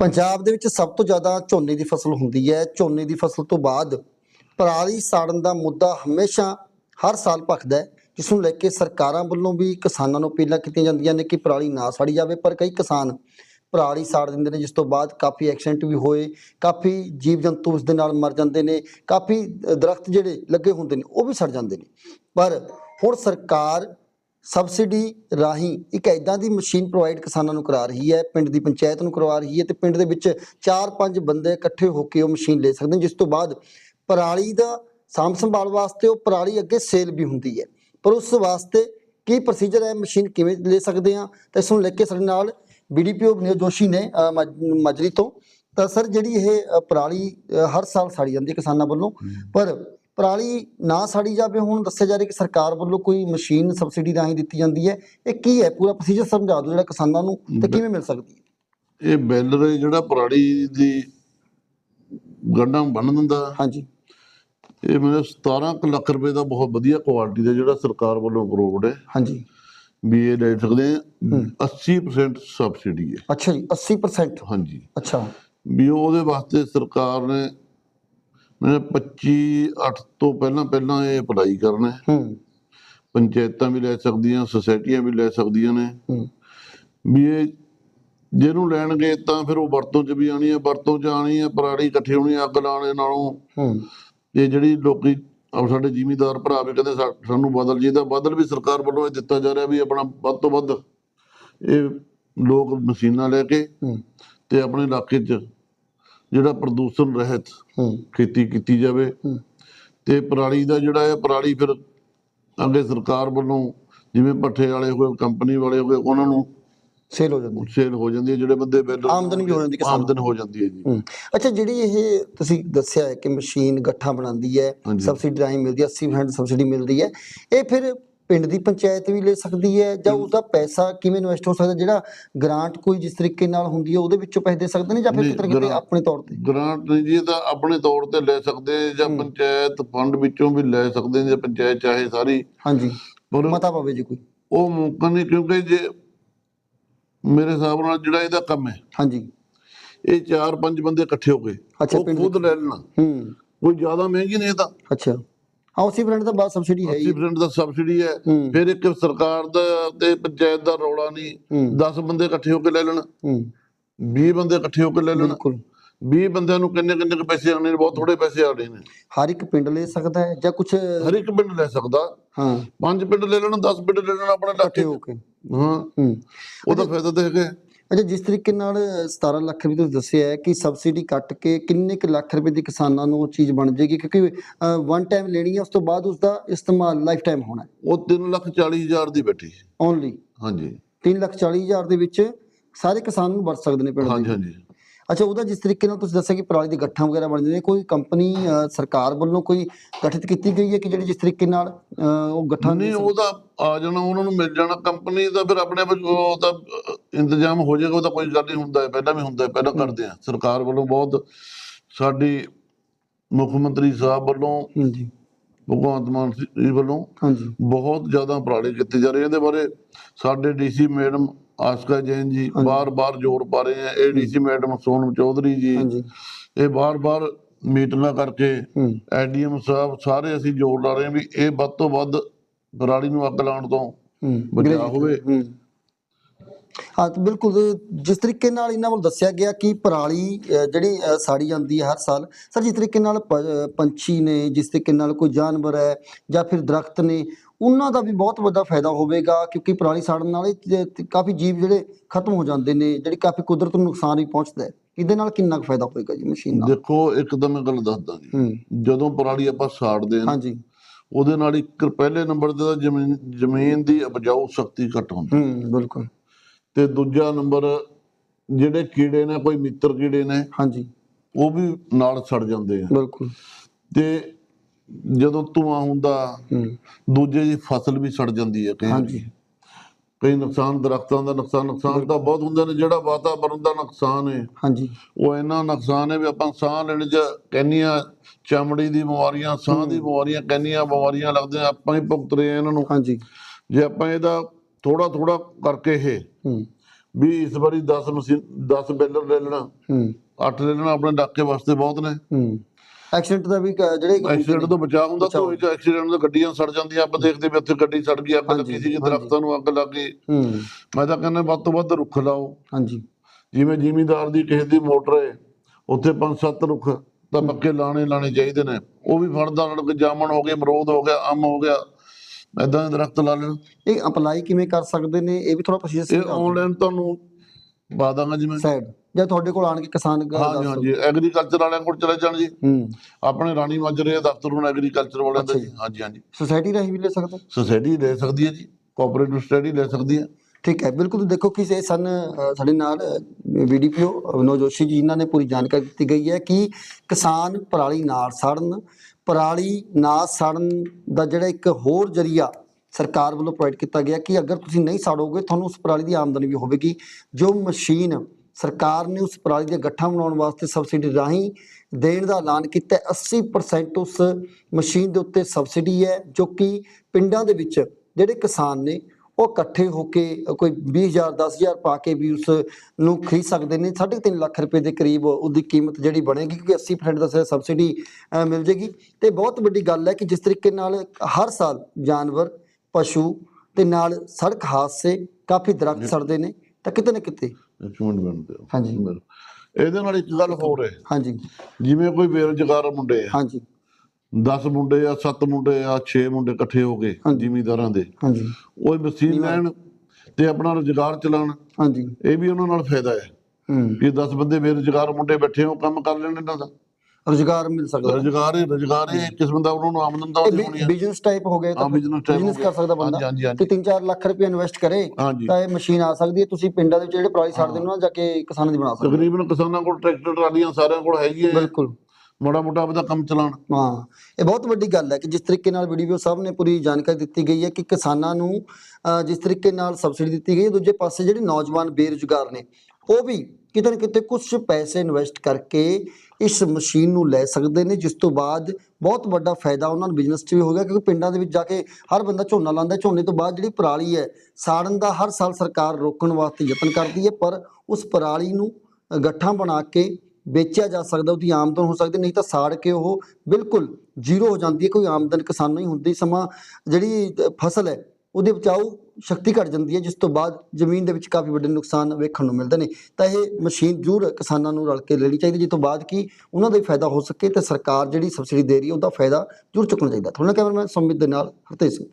ਪੰਜਾਬ ਦੇ ਵਿੱਚ ਸਭ ਤੋਂ ਜ਼ਿਆਦਾ ਝੋਨੇ ਦੀ ਫਸਲ ਹੁੰਦੀ ਹੈ। ਝੋਨੇ ਦੀ ਫਸਲ ਤੋਂ ਬਾਅਦ ਪਰਾਲੀ ਸਾੜਨ ਦਾ ਮੁੱਦਾ ਹਮੇਸ਼ਾ ਹਰ ਸਾਲ ਭਖਦਾ ਹੈ, ਜਿਸ ਨੂੰ ਲੈ ਕੇ ਸਰਕਾਰਾਂ ਵੱਲੋਂ ਵੀ ਕਿਸਾਨਾਂ ਨੂੰ ਅਪੀਲਾਂ ਕੀਤੀਆਂ ਜਾਂਦੀਆਂ ਨੇ ਕਿ ਪਰਾਲੀ ਨਾ ਸਾੜੀ ਜਾਵੇ। ਪਰ ਕਈ ਕਿਸਾਨ ਪਰਾਲੀ ਸਾੜ ਦਿੰਦੇ ਨੇ, ਜਿਸ ਤੋਂ ਬਾਅਦ ਕਾਫੀ ਐਕਸੀਡੈਂਟ ਵੀ ਹੋਏ, ਕਾਫੀ ਜੀਵ ਜੰਤੂ ਉਸ ਦੇ ਨਾਲ ਮਰ ਜਾਂਦੇ ਨੇ, ਕਾਫੀ ਦਰਖਤ ਜਿਹੜੇ ਲੱਗੇ ਹੁੰਦੇ ਨੇ, ਉਹ ਵੀ ਸੜ ਜਾਂਦੇ ਨੇ। ਪਰ ਹੁਣ ਸਰਕਾਰ ਸਬਸਿਡੀ ਰਾਹੀਂ ਇੱਕ ਐਦਾਂ ਦੀ ਮਸ਼ੀਨ ਪ੍ਰੋਵਾਈਡ ਕਿਸਾਨਾਂ ਨੂੰ ਕਰਾ ਰਹੀ ਹੈ ਪਿੰਡ ਦੀ ਪੰਚਾਇਤ ਨੂੰ ਕਰਵਾ ਰਹੀ ਹੈ ਤੇ ਪਿੰਡ ਦੇ ਵਿੱਚ 4-5 ਬੰਦੇ ਇਕੱਠੇ ਹੋ ਕੇ ਉਹ ਮਸ਼ੀਨ ਲੈ ਸਕਦੇ ਨੇ ਜਿਸ ਤੋਂ ਬਾਅਦ ਪਰਾਲੀ ਦਾ ਸਾਂਭ ਸੰਭਾਲ ਵਾਸਤੇ ਉਹ ਪਰਾਲੀ ਅੱਗੇ ਸੇਲ ਵੀ ਹੁੰਦੀ ਹੈ। ਪਰ ਉਸ ਵਾਸਤੇ ਕੀ ਪ੍ਰੋਸੀਜਰ ਹੈ ਮਸ਼ੀਨ ਕਿਵੇਂ ਲੈ ਸਕਦੇ ਆ ਤਾਂ ਇਸ ਨੂੰ ਲੈ ਕੇ ਸਾਡੇ ਨਾਲ ਬੀਡੀਪੀਓ ਬਨੇਵ ਜੋਸ਼ੀ ਨੇ ਮਜਰੀ ਤੋਂ। ਤਾਂ ਸਰ ਜਿਹੜੀ ਇਹ ਪਰਾਲੀ ਹਰ ਸਾਲ ਸਾੜੀ ਜਾਂਦੀ ਹੈ ਕਿਸਾਨਾਂ ਵੱਲੋਂ। ਪਰ ਪਰਾਲੀ ਨਾ ਸਾੜੀ ਜਾਵੇ ਹੁਣ ਦੱਸਿਆ ਜਾ ਰਿਹਾ ਕਿ ਸਰਕਾਰ ਵੱਲੋਂ ਕੋਈ ਮਸ਼ੀਨ ਸਬਸਿਡੀ ਰਾਹੀਂ ਦਿੱਤੀ ਜਾਂਦੀ ਹੈ। ਇਹ ਕੀ ਹੈ? ਪੂਰਾ ਪ੍ਰੋਸੀਜਰ ਸਮਝਾ ਦਿਓ ਜਿਹੜਾ ਕਿਸਾਨਾਂ ਨੂੰ ਤੇ ਕਿਵੇਂ ਮਿਲ ਸਕਦੀ ਹੈ? ਇਹ ਬੈਲਰ ਜਿਹੜਾ ਪਰਾਲੀ ਦੀ ਗੰਢਾਂ ਬੰਨ ਦਿੰਦਾ। ਹਾਂਜੀ। ਇਹ ਮੈਨੂੰ 17 ਕੁ ਲੱਖ ਰੁਪਏ ਦਾ ਬਹੁਤ ਵਧੀਆ ਕੁਆਲਿਟੀ ਦਾ ਜਿਹੜਾ ਸਰਕਾਰ ਵੱਲੋਂ ਅਪਰੂਵਡ ਹੈ। ਹਾਂਜੀ। ਵੀ ਇਹ ਲੈ ਸਕਦੇ ਆ 80% ਸਬਸਿਡੀ ਹੈ। ਅੱਛਾ ਜੀ 80% ਹਾਂਜੀ। ਅੱਛਾ। ਵੀ ਉਹਦੇ ਵਾਸਤੇ ਸਰਕਾਰ ਨੇ ਮੈਨੂੰ 25 8 ਤੋਂ ਪਹਿਲਾਂ ਪਹਿਲਾਂ ਇਹ ਅਪਲਾਈ ਕਰਨਾ ਹੈ। ਹੂੰ। ਪੰਚਾਇਤਾਂ ਵੀ ਲੈ ਸਕਦੀਆਂ ਸੁਸਾਇਟੀਆਂ ਵੀ ਲੈ ਸਕਦੀਆਂ ਨੇ। ਹੂੰ। ਵੀ ਇਹ ਜਿਹਨੂੰ ਲੈਣਗੇ ਤਾਂ ਫਿਰ ਉਹ ਵਰਤੋਂ 'ਚ ਵੀ ਆਣੀ ਹੈ ਵਰਤੋਂ 'ਚ ਆਣੀ ਹੈ ਪਰਾਲੀ ਇਕੱਠੀ ਹੋਣੀ ਅੱਗ ਲਾਣੇ ਨਾਲੋਂ। ਹੂੰ। ਇਹ ਜਿਹੜੀ ਲੋਕੀ ਆ ਸਾਡੇ ਜ਼ਿਮੀਂਦਾਰ ਭਰਾ ਵੀ ਕਹਿੰਦੇ ਸਾਨੂੰ ਬਦਲ ਜੀ ਦਾ ਬਦਲ ਵੀ ਸਰਕਾਰ ਵੱਲੋਂ ਇਹ ਦਿੱਤਾ ਜਾ ਰਿਹਾ ਵੀ ਆਪਣਾ ਵੱਧ ਤੋਂ ਵੱਧ ਇਹ ਲੋਕ ਮਸ਼ੀਨਾਂ ਲੈ ਕੇ ਤੇ ਆਪਣੇ ਇਲਾਕੇ 'ਚ ਜਿਹੜਾ ਪ੍ਰਦੂਸ਼ਣ ਰਹਿਤ ਖੇਤੀ ਕੀਤੀ ਜਾਵੇ। ਤੇ ਪਰਾਲੀ ਦਾ ਜਿਹੜਾ ਹੈ ਪਰਾਲੀ ਫਿਰ ਅੱਗੇ ਸਰਕਾਰ ਵੱਲੋਂ ਜਿਵੇਂ ਪੱਠੇ ਵਾਲੇ ਹੋਏ ਕੰਪਨੀ ਵਾਲੇ ਹੋਏ ਉਹਨਾਂ ਨੂੰ ਸੇਲ ਹੋ ਜਾਂਦੀ। ਸੇਲ ਹੋ ਜਾਂਦੀ ਹੈ ਜਿਹੜੇ ਬੰਦੇ ਬਿੱਲ ਆਮਦਨ ਵੀ ਹੋ ਜਾਂਦੀ ਕਿਸਾਨ। ਆਮਦਨ ਹੋ ਜਾਂਦੀ ਹੈ ਜੀ ਅੱਛਾ ਜਿਹੜੀ ਇਹ ਤੁਸੀਂ ਦੱਸਿਆ ਹੈ ਕਿ ਮਸ਼ੀਨ ਗੱਠਾ ਬਣਾਉਂਦੀ ਹੈ। ਸਬਸਿਡੀ ਰਾਹੀਂ ਮਿਲਦੀ ਹੈ 80% ਸਬਸਿਡੀ ਮਿਲਦੀ ਹੈ ਇਹ ਫਿਰ ਪਿੰਡ ਦੀ ਪੰਚਾਇਤ ਵੀ ਲੈ ਸਕਦੀ ਹੈ ਜਾਂ ਉਹਦਾ ਪੈਸਾ ਕਿਵੇਂ ਇਨਵੈਸਟ ਹੋ ਸਕਦਾ? ਜਿਹੜਾ ਗ੍ਰਾਂਟ ਕੋਈ ਜਿਸ ਤਰੀਕੇ ਨਾਲ ਹੁੰਦੀ ਹੈ ਉਹਦੇ ਵਿੱਚੋਂ ਪੈਸੇ ਦੇ ਸਕਦੇ ਨੇ ਜਾਂ ਫਿਰ ਕਿਤੇ ਕਿਤੇ ਆਪਣੇ ਤੌਰ ਤੇ? ਗ੍ਰਾਂਟ ਨਹੀਂ ਜੀ ਇਹ ਤਾਂ ਆਪਣੇ ਤੌਰ ਤੇ ਲੈ ਸਕਦੇ ਜਾਂ ਪੰਚਾਇਤ ਫੰਡ ਵਿੱਚੋਂ ਵੀ ਲੈ ਸਕਦੇ ਨੇ ਜੇ ਪੰਚਾਇਤ ਚਾਹੇ ਸਾਰੀ। ਹਾਂਜੀ। ਮਤਾ ਪਵੇ ਜੀ ਕੋਈ। ਉਹ ਮੌਕਾ ਨਹੀਂ ਕਿਉਂਕਿ ਜੇ ਮੇਰੇ ਹਿਸਾਬ ਨਾਲ ਜਿਹੜਾ ਇਹਦਾ ਕੰਮ ਹੈ। ਹਾਂਜੀ। ਇਹ ਚਾਰ ਪੰਜ ਬੰਦੇ ਇਕੱਠੇ ਹੋ ਅੱਛਾ, ਉਹ ਖੁਦ ਲੈ ਲੈਣਾ। ਹੂੰ। ਕੋਈ ਜ਼ਿਆਦਾ ਮਹਿੰਗੀ ਨਹੀਂ ਤਾਂ। ਅੱਛਾ। ਹਾਂ ਉਸੇ ਬ੍ਰਾਂਡ ਦਾ ਬਾਅਦ ਸਬਸਿਡੀ ਹੈ ਹੀ 80% ਦਾ ਸਬਸਿਡੀ ਹੈ। ਹੂੰ। ਫਿਰ ਇੱਕ ਸਰਕਾਰ ਦਾ ਤੇ ਪੰਚਾਇਤ ਦਾ ਰੌਲਾ ਨਹੀਂ। ਹੂੰ। 10 ਬੰਦੇ ਇਕੱਠੇ ਹੋ ਕੇ ਲੈ ਲੈਣ। ਹੂੰ। 20 ਬੰਦੇ ਇਕੱਠੇ ਹੋ ਕੇ ਲੈ ਲੈਣ। ਬਿਲਕੁਲ। 20 ਬੰਦਿਆਂ ਨੂੰ ਕਿੰਨੇ ਕਿੰਨੇ ਕੁ ਪੈਸੇ ਆਉਣੇ ਨੇ ਬਹੁਤ ਥੋੜੇ ਪੈਸੇ ਆਉਣੇ ਨੇ। ਹਰ ਇੱਕ ਪਿੰਡ ਲੈ ਸਕਦਾ ਹੈ ਜਾਂ ਕੁਝ ਹਰ ਇੱਕ ਪਿੰਡ ਲੈ ਸਕਦਾ। ਹਾਂ। ਪੰਜ ਪਿੰਡ ਲੈ ਲੈਣ 10 ਪਿੰਡ ਲੈ ਲੈਣ ਆਪਣੇ ਇਕੱਠੇ ਇਲਾਕੇ ਹੋ ਕੇ। ਹਾਂ। ਹੂੰ। ਉਹਦਾ ਫਾਇਦਾ ਤਾਂ ਹੈਗਾ ਹੈ। ਅੱਛਾ ਜਿਸ ਤਰੀਕੇ ਨਾਲ 17 ਲੱਖ ਰੁਪਏ ਤੁਸੀਂ ਦੱਸਿਆ ਹੈ ਕਿ ਸਬਸਿਡੀ ਕੱਟ ਕੇ ਕਿੰਨੇ ਕੁ ਲੱਖ ਰੁਪਏ ਦੀ ਕਿਸਾਨਾਂ ਨੂੰ ਉਹ ਚੀਜ਼ ਬਣ ਜਾਏਗੀ? ਕਿਉਂਕਿ ਵਨ ਟਾਈਮ ਲੈਣੀ ਹੈ ਉਸ ਤੋਂ ਬਾਅਦ ਉਸ ਦਾ ਇਸਤੇਮਾਲ ਲਾਈਫ ਟਾਈਮ ਹੋਣਾ ਹੈ। ਉਹ 3 ਲੱਖ 40 ਹਜ਼ਾਰ ਦੀ ਬੈਠੀ ਓਨਲੀ ਹਾਂਜੀ। 3 ਲੱਖ 40 ਹਜ਼ਾਰ ਦੇ ਵਿੱਚ ਸਾਰੇ ਕਿਸਾਨ ਨੂੰ ਵਰਤ ਸਕਦੇ ਨੇ ਪਿੰਡ ਹਾਂਜੀ ਦੇ ਹਾਂਜੀ ਅੱਛਾ ਉਹਦਾ ਜਿਸ ਤਰੀਕੇ ਨਾਲ ਤੁਸੀਂ ਦੱਸਿਆ ਕਿ ਪਰਾਲੀ ਦੇ ਗੱਠਾਂ ਵਗੈਰਾ ਬਣ ਜਾਂਦੇ ਨੇ ਕੋਈ ਕੰਪਨੀ ਸਰਕਾਰ ਵੱਲੋਂ ਕੋਈ ਗਠਿਤ ਕੀਤੀ ਗਈ ਹੈ ਕਿ ਜਿਹੜੀ ਜਿਸ ਤਰੀਕੇ ਨਾਲ ਉਹ ਗੱਠਾਂ ਨਹੀਂ ਉਹਦਾ ਆ ਜਾਣਾ ਉਹਨਾਂ ਨੂੰ ਮਿਲ ਜਾਣਾ ਕੰਪਨੀ ਦਾ ਫਿਰ ਆਪਣੇ ਆਪ ਉਹ ਤਾਂ ਇੰਤਜ਼ਾਮ ਹੋ ਜਾਏਗਾ ਉਹ ਤਾਂ ਕੋਈ ਗੱਲ ਨਹੀਂ ਹੁੰਦਾ ਹੈ ਪਹਿਲਾਂ ਵੀ ਹੁੰਦਾ ਹੈ ਪਹਿਲਾਂ ਕਰਦੇ ਆ ਸਰਕਾਰ ਵੱਲੋਂ ਬਹੁਤ ਸਾਡੀ ਮੁੱਖ ਮੰਤਰੀ ਸਾਹਿਬ ਵੱਲੋਂ ਹਾਂਜੀ। ਭਗਵੰਤ ਮਾਨ ਜੀ ਵੱਲੋਂ ਹਾਂਜੀ। ਬਹੁਤ ਜ਼ਿਆਦਾ ਉਪਰਾਲੇ ਕੀਤੇ ਜਾ ਰਹੇ। ਇਹਦੇ ਬਾਰੇ ਸਾਡੇ ਡੀਸੀ ਮੈਡਮ ਆਸਕਾ ਜੈਨ ਜੀ ਬਾਰ-ਬਾਰ ਜ਼ੋਰ ਪਾ ਰਹੇ ਆ। ਇਹ ਡੀਸੀ ਮੈਡਮ ਸੋਨਮ ਚੌਧਰੀ ਜੀ ਹਾਂਜੀ। ਇਹ ਬਾਰ-ਬਾਰ ਮੀਟਿੰਗਾਂ ਕਰਕੇ ਐਡੀਐਮ ਸਾਹਿਬ ਸਾਰੇ ਅਸੀਂ ਜ਼ੋਰ ਲਾ ਰਹੇ ਹਾਂ ਵੀ ਇਹ ਵੱਧ ਤੋਂ ਵੱਧ ਪਰਾਲੀ ਨੂੰ ਅੱਗ ਲਾਉਣ ਤੋਂ ਹੂੰ। ਬਚਾਅ ਹੋਵੇ। ਹੂੰ ਹਾਂ ਬਿਲਕੁਲ ਜਿਸ ਤਰੀਕੇ ਨਾਲ ਇਹਨਾਂ ਵੱਲ ਦੱਸਿਆ ਗਿਆ ਕਿ ਪਰਾਲੀ ਜਿਹੜੀ ਸਾੜੀ ਜਾਂਦੀ ਹੈ ਹਰ ਸਾਲ ਸਰ ਜਿਸ ਤਰੀਕੇ ਨਾਲ ਪੰਛੀ ਨੇ ਜਿਸ ਤਰੀਕੇ ਨਾਲ ਕੋਈ ਜਾਨਵਰ ਹੈ ਜਾਂ ਫਿਰ ਦਰਖਤ ਨੇ ਉਹਨਾਂ ਦਾ ਵੀ ਬਹੁਤ ਵੱਡਾ ਫਾਇਦਾ ਹੋਵੇਗਾ ਕਿਉਂਕਿ ਪਰਾਲੀ ਸਾੜਨ ਨਾਲ ਕਾਫੀ ਜੀਵ ਜਿਹੜੇ ਖਤਮ ਹੋ ਜਾਂਦੇ ਨੇ ਜਿਹੜੀ ਕਾਫੀ ਕੁਦਰਤ ਨੂੰ ਨੁਕਸਾਨ ਵੀ ਪਹੁੰਚਦਾ ਹੈ। ਇਹਦੇ ਨਾਲ ਕਿੰਨਾ ਕੁ ਫਾਇਦਾ ਹੋਵੇਗਾ ਜੀ ਮਸ਼ੀਨ ਨਾਲ? ਦੇਖੋ ਇੱਕ ਤਾਂ ਮੈਂ ਗੱਲ ਦੱਸਦਾ ਜੀ। ਹੂੰ। ਜਦੋਂ ਪਰਾਲੀ ਆਪਾਂ ਸਾੜਦੇ ਹਾਂ ਹਾਂਜੀ। ਉਹਦੇ ਨਾਲ ਇੱਕ ਪਹਿਲੇ ਨੰਬਰ ਤੇ ਜ਼ਮੀਨ ਦੀ ਉਪਜਾਊ ਸ਼ਕਤੀ ਘਟ ਹੁੰਦੀ ਹੂੰ ਬਿਲਕੁਲ। ਤੇ ਦੂਜਾ ਨੰਬਰ ਜਿਹੜੇ ਕੀੜੇ ਨੇ ਕੋਈ ਮਿੱਤਰ ਕੀੜੇ ਨੇ ਹਾਂਜੀ। ਉਹ ਵੀ ਨਾਲ ਸੜ ਜਾਂਦੇ ਆ। ਬਿਲਕੁਲ। ਤੇ ਜਦੋਂ ਧੂਆਂ ਹੁੰਦਾ ਦੂਜੇ ਦੀ ਫਸਲ ਵੀ ਸੜ ਜਾਂਦੀ ਹੈ ਕਈ ਹਾਂਜੀ। ਕਈ ਨੁਕਸਾਨ ਦਰਖਤਾਂ ਦਾ ਨੁਕਸਾਨ ਨੁਕਸਾਨ ਤਾਂ ਬਹੁਤ ਹੁੰਦੇ ਨੇ ਜਿਹੜਾ ਵਾਤਾਵਰਣ ਦਾ ਨੁਕਸਾਨ ਹੈ ਹਾਂਜੀ। ਉਹ ਇੰਨਾ ਨੁਕਸਾਨ ਹੈ ਵੀ ਆਪਾਂ ਸਾਹ ਲੈਣ ਚ ਕਹਿੰਨੀਆਂ ਚਮੜੀ ਦੀ ਬਿਮਾਰੀਆਂ ਸਾਹ ਦੀ ਬਿਮਾਰੀਆਂ ਕਹਿੰਨੀਆਂ ਬਿਮਾਰੀਆਂ ਲੱਗਦੀਆਂ ਆਪਾਂ ਹੀ ਭੁਗਤ ਰਹੇ ਇਹਨਾਂ ਨੂੰ। ਹਾਂਜੀ। ਜੇ ਆਪਾਂ ਇਹਦਾ ਥੋੜਾ ਥੋੜਾ ਕਰਕੇ ਇਹ ਹੂੰ। ਵੀ ਇਸ ਵਾਰੀ 10 ਮਸ਼ੀਨ 10 ਬੈਲਰ ਲੈ ਲੈਣਾ। ਹੂੰ। 8 ਲੈ ਲੈਣਾ ਆਪਣੇ ਇਲਾਕੇ ਵਾਸਤੇ ਬਹੁਤ ਨੇ। ਹੂੰ। ਐਕਸੀਡੈਂਟ ਦਾ ਵੀ ਕ- ਜਿਹੜੇ ਐਕਸੀਡੈਂਟ ਤੋਂ ਬਚਾਅ ਹੁੰਦਾ ਤਾਂ ਇੱਕ ਐਕਸੀਡੈਂਟ ਤੋਂ ਗੱਡੀਆਂ ਸੜ ਜਾਂਦੀਆਂ ਆਪਾਂ ਦੇਖਦੇ ਵੀ ਉੱਥੇ ਗੱਡੀ ਸੜ ਗਈ ਅੱਗ ਲੱਗੀ ਸੀ ਦਰਖਤਾਂ ਨੂੰ ਅੱਗ ਲੱਗ ਗਈ। ਹੂੰ। ਮੈਂ ਤਾਂ ਕਹਿੰਦਾ ਵੱਧ ਤੋਂ ਵੱਧ ਰੁੱਖ ਲਾਓ। ਹਾਂਜੀ। ਜਿਵੇਂ ਜ਼ਿਮੀਂਦਾਰ ਦੀ ਕਿਸੇ ਦੀ ਮੋਟਰ ਹੈ ਉੱਥੇ ਪੰਜ ਸੱਤ ਰੁੱਖ ਤਾਂ ਪੱਕੇ ਲਾਣੇ ਲਾਣੇ ਚਾਹੀਦੇ ਨੇ। ਉਹ ਵੀ ਫੜਦਾ ਲੜ ਜਾਮਣ ਹੋ ਗਿਆ ਅਮਰੂਦ ਹੋ ਗਿਆ ਅੰਬ ਹੋ ਗਿਆ ਐਦਾਂ ਦੇ ਦਰਖਤ ਲਾ ਲੈਣ। ਇਹ ਅਪਲਾਈ ਕਿਵੇਂ ਕਰ ਸਕਦੇ ਨੇ? ਇਹ ਵੀ ਥੋੜਾ ਪ੍ਰੋਸੀਜਰ ਇਹ ਆਨਲਾਈਨ ਤੁਹਾਨੂੰ ਪਾ ਦਾਂਗਾ ਜਿਵੇਂ। ਸਾਈਡ ਜਾਂ ਤੁਹਾਡੇ ਕੋਲ ਆਣ ਕੇ ਕਿਸਾਨ ਗ- ਹਾਂਜੀ ਐਗਰੀਕਲਚਰ ਵਾਲਿਆਂ ਕੋਲ ਚਲੇ ਜਾਣ ਜੀ। ਹੂੰ। ਆਪਣੇ ਰਾਣੀ ਮਾਜਰੇ ਦਫ਼ਤਰ ਨੂੰ ਐਗਰੀਕਲਚਰ ਵਾਲਿਆਂ ਦਾ ਜੀ। ਹਾਂਜੀ ਹਾਂਜੀ। ਸੁਸਾਇਟੀ ਰਾਹੀਂ ਵੀ ਲੈ ਸਕਦੇ? ਸੋਸਾਇਟੀ ਲੈ ਸਕਦੀ ਹੈ ਜੀ। ਕੋਆਪਰੇਟਿਵ ਸਟੱਡੀ ਲੈ ਸਕਦੀ ਹੈ। ਠੀਕ ਹੈ। ਬਿਲਕੁਲ ਦੇਖੋ ਕਿ ਇਹ ਸਨ ਸਾਡੇ ਨਾਲ ਬੀਡੀਪੀਓ ਵਿਨੋਦ ਜੋਸ਼ੀ ਜੀ ਇਹਨਾਂ ਨੇ ਪੂਰੀ ਜਾਣਕਾਰੀ ਦਿੱਤੀ ਗਈ ਹੈ ਕਿ ਕਿਸਾਨ ਪਰਾਲੀ ਨਾ ਸਾੜਨ ਪਰਾਲੀ ਨਾ ਸਾੜਨ ਦਾ ਜਿਹੜਾ ਇੱਕ ਹੋਰ ਜਰੀਆ ਸਰਕਾਰ ਵੱਲੋਂ ਪ੍ਰੋਵਾਈਡ ਕੀਤਾ ਗਿਆ ਕਿ ਅਗਰ ਤੁਸੀਂ ਨਹੀਂ ਸਾੜੋਗੇ, ਤੁਹਾਨੂੰ ਉਸ ਪਰਾਲੀ ਦੀ ਆਮਦਨੀ ਵੀ ਹੋਵੇਗੀ ਜੋ ਮਸ਼ੀਨ ਸਰਕਾਰ ਨੇ ਉਸ ਪਰਾਲੀ ਦੇ ਗੱਠਾਂ ਬਣਾਉਣ ਵਾਸਤੇ ਸਬਸਿਡੀ ਰਾਹੀਂ ਦੇਣ ਦਾ ਐਲਾਨ ਕੀਤਾ ਹੈ। 80% ਉਸ ਮਸ਼ੀਨ ਦੇ ਉੱਤੇ ਸਬਸਿਡੀ ਹੈ, ਜੋ ਕਿ ਪਿੰਡਾਂ ਦੇ ਵਿੱਚ ਜਿਹੜੇ ਕਿਸਾਨ ਨੇ ਉਹ ਇਕੱਠੇ ਹੋ ਕੇ ਕੋਈ 20000 10000 ਪਾ ਕੇ ਵੀ ਉਸ ਨੂੰ ਖਰੀਦ ਸਕਦੇ ਨੇ। 3.5 ਲੱਖ ਰੁਪਏ ਦੇ ਕਰੀਬ ਉਹਦੀ ਕੀਮਤ ਜਿਹੜੀ ਬਣੇਗੀ ਕਿਉਂਕਿ 80% ਦਾ ਸਬਸਿਡੀ ਮਿਲ ਜੇਗੀ। ਤੇ ਬਹੁਤ ਵੱਡੀ ਗੱਲ ਹੈ ਕਿ ਜਿਸ ਤਰੀਕੇ ਨਾਲ ਹਰ ਸਾਲ ਜਾਨਵਰ ਪਸ਼ੂ ਤੇ ਨਾਲ ਸੜਕ ਹਾਦਸੇ ਕਾਫੀ ਦਰਖਤ ਸੜਦੇ ਨੇ। ਤਾਂ ਕਿਤੇ ਨਾ ਕਿਤੇ। ਮਿੰਟ ਬਣਦੇ ਹਾਂਜੀ। ਇਹਦੇ ਨਾਲ ਇੱਕ ਗੱਲ ਹੋਰ ਹੈ। ਹਾਂਜੀ। ਜਿਵੇਂ ਕੋਈ ਬੇਰੁਜ਼ਗਾਰ ਮੁੰਡੇ ਆ। ਹਾਂਜੀ। 10 ਮੁੰਡੇ ਆ 7 ਮੁੰਡੇ ਆ 6 ਮੁੰਡੇ ਇਕੱਠੇ ਹੋ ਗਏ। ਜ਼ਿਮੀਂਦਾਰਾਂ ਦੇ। ਹਾਂਜੀ। ਉਹ ਮਸ਼ੀਨ ਲੈਣ ਤੇ ਆਪਣਾ ਰੁਜ਼ਗਾਰ ਚਲਾਉਣ। ਹਾਂਜੀ। ਇਹ ਵੀ ਉਹਨਾਂ ਨਾਲ ਫਾਇਦਾ ਹੈ। ਹੂੰ। ਕਿ 10 ਬੰਦੇ ਬੇਰੁਜ਼ਗਾਰ ਮੁੰਡੇ ਬੈਠੇ ਹੋ ਕੰਮ ਕਰ ਲੈਣ ਇਹਨਾਂ ਦਾ। ਰੁਜ਼ਗਾਰ ਮਿਲ ਸਕਦਾ। ਰੁਜ਼ਗਾਰ ਹੀ ਰੁਜ਼ਗਾਰ ਹੀ ਕਿਸਮ ਦਾ ਉਹਨਾਂ ਨੂੰ ਆਮਦਨ ਉਹਦੀ ਹੋਣੀ ਆ। ਬਿਜ਼ਨਸ ਟਾਈਪ ਹੋ ਗਿਆ ਤਾਂ ਹਾਂ, ਹੋ ਬਿਜ਼ਨਸ। ਕਰ ਸਕਦਾ ਬੰਦਾ। ਤੇ 3-4 ਲੱਖ ਰੁਪਏ ਇਨਵੈਸਟ ਕਰੇ ਤਾਂ ਇਹ ਮਸ਼ੀਨ ਆ ਸਕਦੀ ਹੈ। ਤੁਸੀਂ ਪਿੰਡਾਂ ਦੇ ਵਿੱਚ ਜਿਹੜੇ ਪਰਾਲੀ ਛੱਡਦੇ ਨੇ ਉਹਨਾਂ ਜਾ ਕੇ ਕਿਸਾਨਾਂ ਦੀ ਬਣਾ ਸਕਦੇ ਹੋ। ਤਕਰੀਬਨ ਕਿਸਾਨਾਂ ਕੋਲ ਟਰੈਕਟਰ ਟਰਾਲੀਆਂ ਸਾਰਿਆਂ ਕੋਲ ਹੈਗੀ ਹੈ ਬਿਲਕੁਲ। ਮਾੜਾ ਮੋਟਾ ਆਪਦਾ ਕੰਮ ਚਲਾਉਣ। ਹਾਂ, ਇਹ ਬਹੁਤ ਵੱਡੀ ਗੱਲ ਹੈ ਕਿ ਜਿਸ ਤਰੀਕੇ ਨਾਲ ਵੀਡੀਓ ਸਾਹਿਬ ਨੇ ਪੂਰੀ ਜਾਣਕਾਰੀ ਦਿੱਤੀ ਗਈ ਹੈ ਕਿ ਕਿਸਾਨਾਂ ਨੂੰ ਜਿਸ ਤਰੀਕੇ ਨਾਲ ਸਬਸਿਡੀ ਦਿੱਤੀ ਗਈ ਹੈ, ਦੂਜੇ ਪਾਸੇ ਜਿਹੜੇ ਨੌਜਵਾਨ ਬੇਰੁਜ਼ਗਾਰ ਨੇ, ਉਹ ਵੀ ਕਿਤੇ ਨਾ ਕਿਤੇ ਕੁਝ ਪੈਸੇ ਇਨਵੈਸਟ ਕਰਕੇ ਇਸ ਮਸ਼ੀਨ ਨੂੰ ਲੈ ਸਕਦੇ ਨੇ, ਜਿਸ ਤੋਂ ਬਾਅਦ ਬਹੁਤ ਵੱਡਾ ਫਾਇਦਾ ਉਹਨਾਂ ਨੂੰ ਬਿਜ਼ਨਸ 'ਚ ਵੀ ਹੋਗਾ ਕਿਉਂਕਿ ਪਿੰਡਾਂ ਦੇ ਵਿੱਚ ਜਾ ਕੇ ਹਰ ਬੰਦਾ ਝੋਨਾ ਲਾਉਂਦਾ ਝੋਨੇ ਤੋਂ ਬਾਅਦ ਜਿਹੜੀ ਪਰਾਲੀ ਹੈ, ਸਾੜਨ ਦਾ ਹਰ ਸਾਲ ਸਰਕਾਰ ਰੋਕਣ ਵਾਸਤੇ ਯਤਨ ਕਰਦੀ ਹੈ, ਪਰ ਉਸ ਪਰਾਲੀ ਨੂੰ ਗੱਠਾਂ ਬਣਾ ਕੇ ਵੇਚਿਆ ਜਾ ਸਕਦਾ, ਉਹਦੀ ਆਮਦਨ ਹੋ ਸਕਦੀ, ਨਹੀਂ ਤਾਂ ਸਾੜ ਕੇ ਉਹ ਬਿਲਕੁਲ ਜ਼ੀਰੋ ਹੋ ਜਾਂਦੀ ਹੈ, ਕੋਈ ਆਮਦਨ ਕਿਸਾਨ ਨਹੀਂ ਹੁੰਦੀ, ਸਮਾਂ ਜਿਹੜੀ ਫਸਲ ਹੈ, ਉਹਦੇ ਬਚਾਓ ਸ਼ਕਤੀ ਘਟ ਜਾਂਦੀ ਹੈ, ਜਿਸ ਤੋਂ ਬਾਅਦ ਜ਼ਮੀਨ ਦੇ ਵਿੱਚ ਕਾਫੀ ਵੱਡੇ ਨੁਕਸਾਨ ਵੇਖਣ ਨੂੰ ਮਿਲਦੇ ਨੇ। ਤਾਂ ਇਹ ਮਸ਼ੀਨ ਜ਼ਰੂਰ ਕਿਸਾਨਾਂ ਨੂੰ ਰਲ ਕੇ ਲੈਣੀ ਚਾਹੀਦੀ ਜਿਸ ਤੋਂ ਬਾਅਦ ਕਿ ਉਹਨਾਂ ਦਾ ਹੀ ਫਾਇਦਾ ਹੋ ਸਕੇ ਤੇ ਸਰਕਾਰ ਜਿਹੜੀ ਸਬਸਿਡੀ ਦੇ ਰਹੀ ਹੈ, ਉਹਦਾ ਫਾਇਦਾ ਜ਼ਰੂਰ ਚੁੱਕਣਾ ਚਾਹੀਦਾ। ਤੁਹਾਨੂੰ ਕੈਮਰਾਮੈਨ ਸੰਮਿਤ ਦੇ ਨਾਲ ਹਰਤੇਜ ਸਿੰਘ।